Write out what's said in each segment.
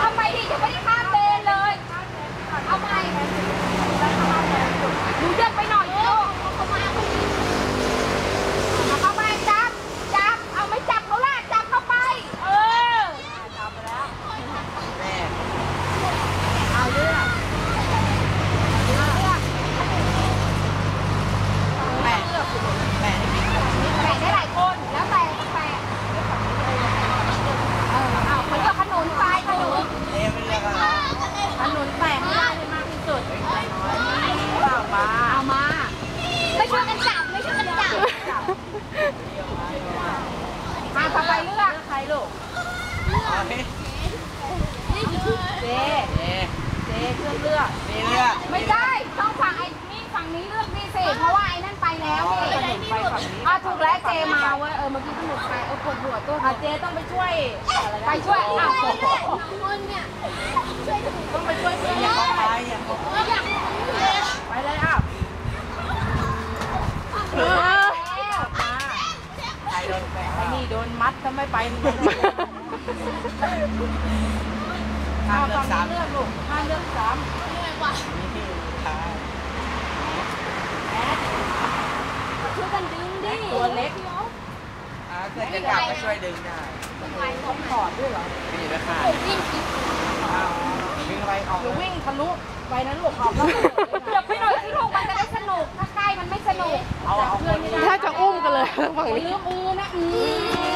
เอาไปดิยังไม่ได้ข้ามเลนเลย เอาไปหนูเดินไปหน่อยลูกเอาเข้าไปจับ จับ เอาไม่จับเขาล่ะจับเข้าไป เออ แม่ เอาเลือก แม่แม่นี่มี แปะได้หลายคน แล้วแต่แปะเออเอาเขาเลือกขนุนไปขนุน เอ๊ะไม่เรียกอะไร ขนุนแปะให้ได้เลยมากที่สุด เอามา เอามา ไม่ช่วยกันจับ ไม่ช่วยกันจับมาต่อไปเลือกใครลูก เอาพี่ เจ เอ๊ะ เจเพื่อนเลือกนี่เลือกไม่ได้ต้องฝั่งไอ้นี่ฝั่งนี้เลือกนี่สิเพราะว่าไอ้นั่นไปแล้วนี่ไปฝั่งนี้อะถูกแล้วเจมาเว้ยเออเมื่อกี้ขนุนไปเออปวดหัวตัวอะเจต้องไปช่วยไปช่วยอ้าวต้องไปช่วยเพื่อนอย่าด้เข้าไปวยอย่าเข้าไปไปเลยอ้าวเออแล้วมาใครโดนแปะไอ้นี่โดนมัดทำไมไปนี่ ห้ามเลื ฝั่ อง กสาม นี้เลือกลูกห้ามเลือกสาม นี่ค่ะ ช่วยกันดึงดิ ตัวเล็ก อ่าเกิดจะกลับก็ช่วยดึงได้ต้องถอดด้วยเหรอไม่ได้ค่ะอ้าวดึงอะไรออกหรือวิ่งทะลุไปนั้นลูกออกแล้วเดี๋ยวไปหน่อยสิลูกมันจะได้สนุก ถ้าใกล้มันไม่สนุก เอาเอา เพื่อนไม่ได้ ถ้าจะอุ้มกันเลยฝั่ง ลื นี้ มอือนะอือ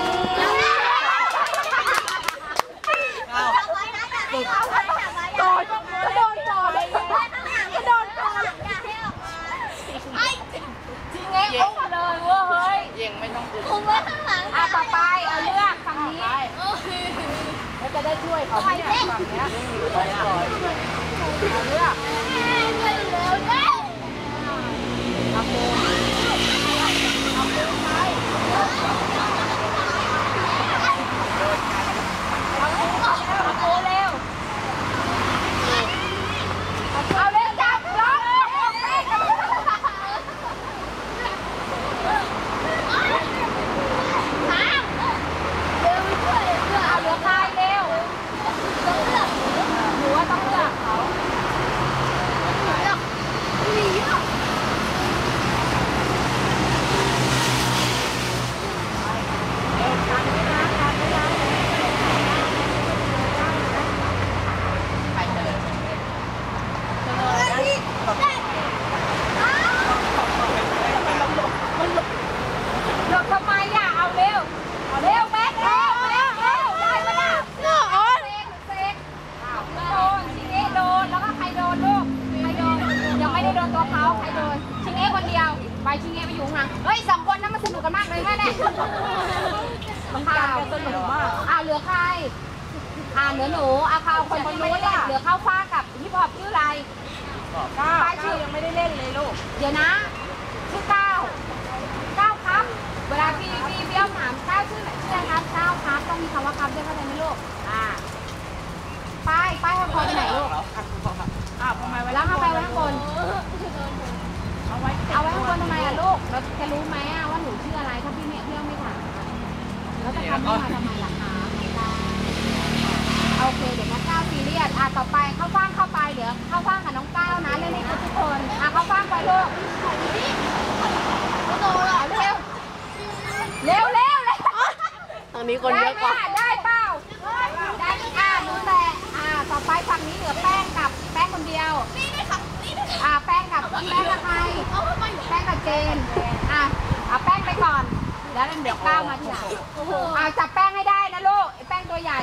เอา ต่อยก็โดนต่อยก็โดนต่อยจริงไงอุ้มเลยเว้ยเฮ้ย เยังไม่ต้องดึง อะต่อไปเอาเลือกฝั่งนี้แล้ว จะได้ช่วยเขาไหมเนี่ยฝั่งเนี้ย ไปก่อน เอาเลือกเอาโกเอาโกเร็วเอาเร็วจับล็อกเร็วเอาเหลือใครเร็วหนูว่าต้องเลือกเขา ไปเถอะ หลบทำไมอะ เอาเร็ว เอาเร็วแม็กเร็วแม็กเร็ว ได้ปะน่ะเลิกออนเซกเซกอ้าวโดนชิงเอะโดน แล้วก็ใครโดนลูก ใครโดน ยังไม่ได้โดนตัวเขาใครโดน ชิงเอะคนเดียว ไปชิงเอะไปอยู่ข้างหลังเฮ้ยสองคนนั้นมันสนุกกันมากเลยแม่เนี่ยมันการกัน สนุกมากอ้าวเหลือใครอ่าเหลือหนูอาคาวคนที่ไม่ได้เล่นเหลือข้าวฟ้ากับฮิปฮอปชื่ออะไรก้าป้ายชื่อยังไม่ได้เล่นเลยลูก เดี๋ยวนะ ชื่อก้าวก้าวครับ เวลาพี่พี่พี่อ้อมถามก้าวชื่อไหนชื่ออะไรครับก้าวครับต้องมีคำว่าครับด้วยเข้าใจไหมลูกอ่าป้ายป้ายข้างบนไปไหนลูกอ้าวทำไมไปแล้วเข้าไปไว้ข้างบนเอาไว้เอาไว้ข้างบนทำไมอะลูกแล้วจะรู้ไหมอะว่าหนูชื่ออะไรถ้าพี่ไม่พี่อ้อมไม่ถามอะ แล้วจะทำให้มาทำไมล่ะคะไม่ได้โอเคเดี๋ยวนะก้าวซีเรียสอะต่อไปเข้าฟ้างเข้าไปเดี๋ยวเข้าฟ้างกับน้องก้าวนะเล่นให้ครบทุกคนอะเข้าฟ้างไปลูกเร็วเร็วเร็วเร็วทางนี้คนเยอะกว่าได้ไหมได้เปล่าได้อ่าดูแต่อ่าต่อไปฝั่งนี้เหลือแป้งกับแป้งคนเดียวอ่าแป้งกับแป้งกับใครแป้งกับเจนอะเอาแป้งไปก่อน แล้วเดี๋ยวก้าวมาทีหลังอ่าจับแป้งให้ได้นะลูกไอ้แป้งตัวใหญ่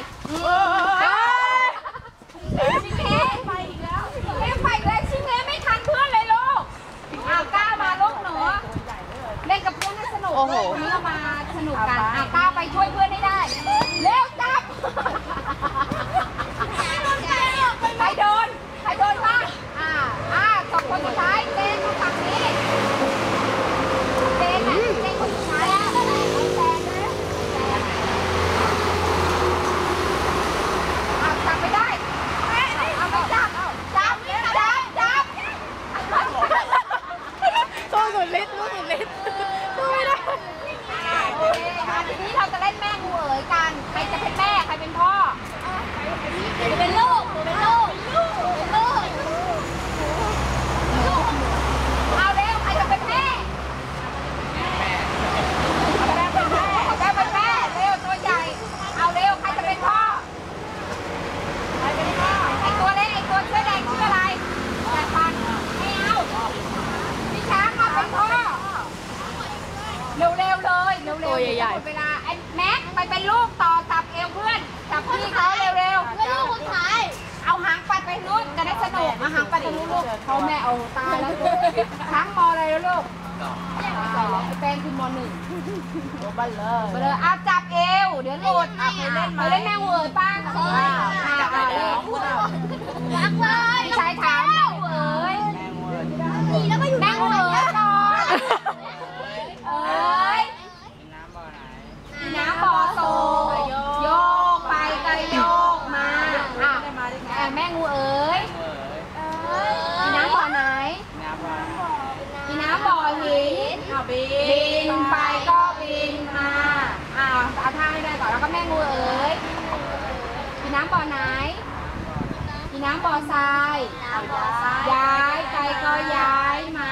ตัวใหญ่ๆเวลาไอ้แม็กไปเป็นลูกต่อจับเอวเพื่อนจับพี่เขาเร็วๆเป็นลูกคนขายเอาหางไปไปนู้นจะได้สนุกมาหางไปดตรงนู้นลูกเขาแม่เอาตายแล้วลูกทั้งมอะไรแล้วลูกสองแป้งคือมอหนึ่งบัลเลยบัลเลยร์อาจับเอว เดี๋ยวหลุดอาไปเล่นมาเล่นแมวเวิร์ดป้าเคยจับไปแล้วรักเลยใช้เท้าแมวเวิร์ดแมวเวิร์ดแมวเวิร์ด น้ำบ่อไหน มีน้ำบ่อทรายย้ายไปก็ย้ายมา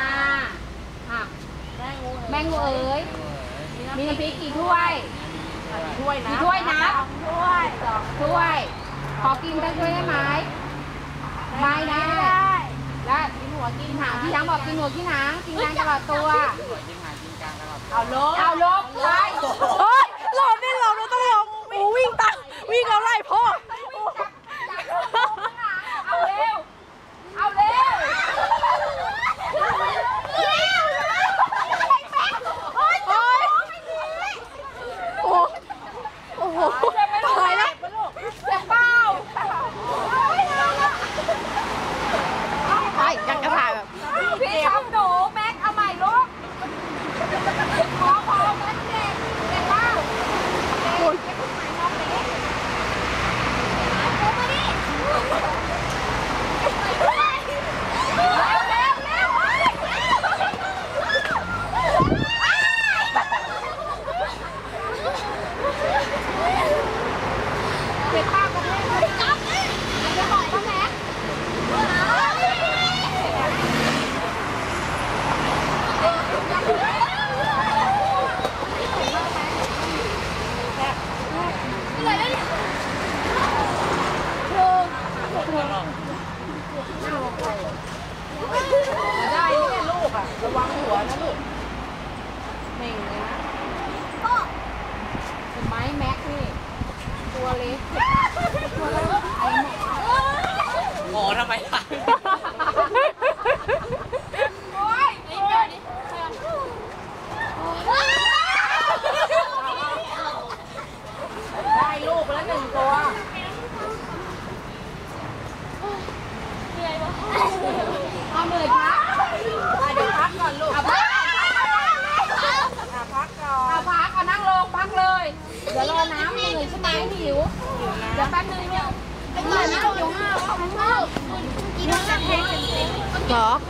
แมงงูเอ๋ย มีน้ำพริกกี่ถ้วย ถ้วยนะถ้วยนะถ้วยถ้วย ขอกินตั้ถ้วยได้ไหมไม่ได้แล้กินหัวกินหางกินหางบอกกินหัวกินหางกินกลางตลอดตัว เอาลบเอาลบไป Ngọt